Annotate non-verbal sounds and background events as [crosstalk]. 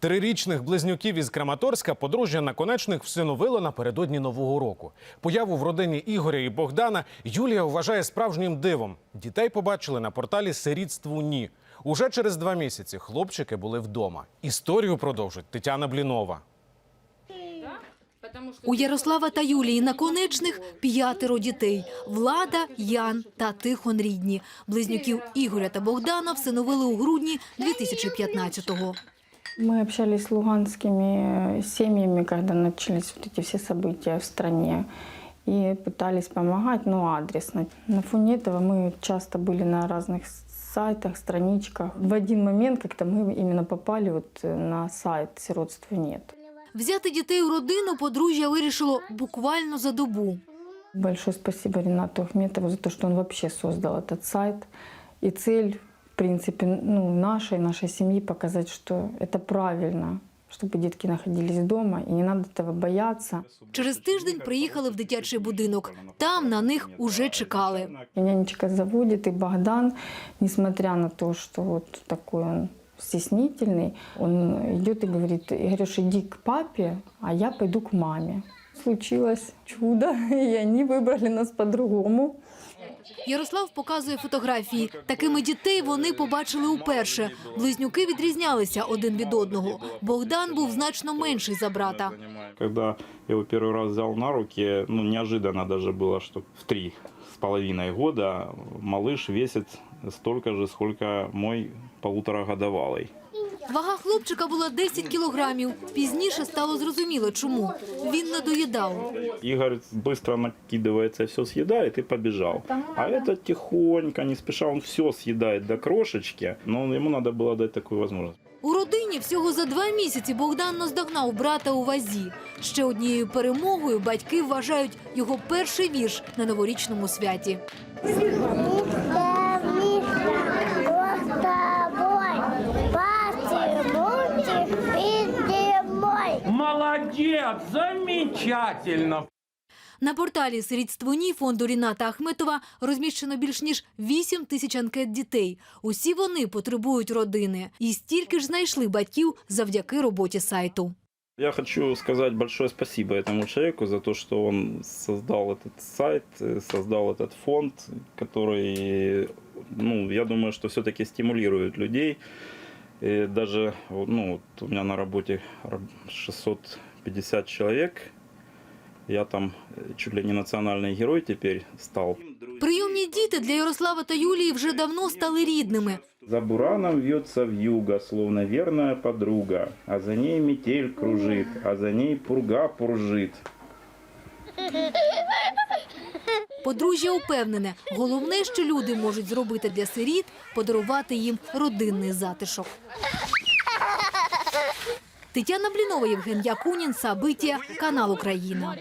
Трирічних близнюків із Краматорська подружжя наконечних всиновило напередодні нового року. Появу в родині Ігоря і Богдана Юлія вважає справжнім дивом. Дітей побачили на порталі Сирітству ні. Уже через два місяці хлопчики були вдома. Історію продовжить Тетяна Блінова. У Ярослава та Юлії Наконечних п'ятеро дітей – Влада, Ян та Тихон рідні. Близнюків Ігоря та Богдана всиновили у грудні 2015-го. Мы общались с луганскими э, семьями, когда начались вот эти все события в стране. И пытались помогать, но адресно. На фоне этого мы часто были на разных сайтах, страничках. В один момент как-то мы именно попали вот э, на сайт «Сиротства нет». Взяти дітей у родину подружжя вирішило буквально за добу. Большое спасибо Ренату Ахметову за то, что он вообще создал этот сайт. И цель, в принципе, ну, нашей, нашей семьи показать, что это правильно, чтобы детки находились дома, и не надо этого бояться. Через тиждень приїхали в дитячий будинок. Там на них уже чекали. И нянечка заводит, и Богдан, несмотря на то, что вот такой он стеснительный, он идет и говорит, Игорюш, иди к папе, а я пойду к маме. Случилось чудо, [laughs] и они выбрали нас по-другому. Ярослав показує фотографії. Такими дітей вони побачили уперше. Близнюки відрізнялися один від одного. Богдан був значно менший за брата. Когда я его первый раз взял на руки, ну, неожиданно даже было, что в три с половиной года малыш весит столько же, сколько мой полуторагодовалый. Вага хлопчика була 10 кілограмів. Пізніше стало зрозуміло, чому. Він не доїдав. Игорь быстро накидывается, все съедает и побежал. А этот тихонько, не спеша, он все съедает до крошечки, но ему надо было дать такую возможность. У родині всього за два місяці Богдан наздогнав брата у вазі. Ще однією перемогою батьки вважають його перший вірш на новорічному святі. Нет, замечательно. На порталі «Срідствоні» фонду Ріната Ахметова розміщено більш ніж 8 тисяч анкет дітей. Усі вони потребують родини, і стільки ж знайшли батьків завдяки роботі сайту. Я хочу сказати большое спасибо этому человеку за то, що он создал этот сайт, э, создал этот фонд, який ну, я думаю, що все-таки стимулирует людей. И даже, ну, вот у меня на роботі 600 50 человек. Я там э, чуть ли не національний герой тепер став. Прийомні діти для Ярослава та Юлії вже давно стали рідними. За бураном в'ється в юга, словно вірна подруга, а за ней метель кружит, а за ней пурга пуржит. Подружжя упевнене, головне, що люди можуть зробити для сиріт, подарувати їм родинний затишок. Тетяна Блінова, Євген Якунін, Сабиття, канал Україна.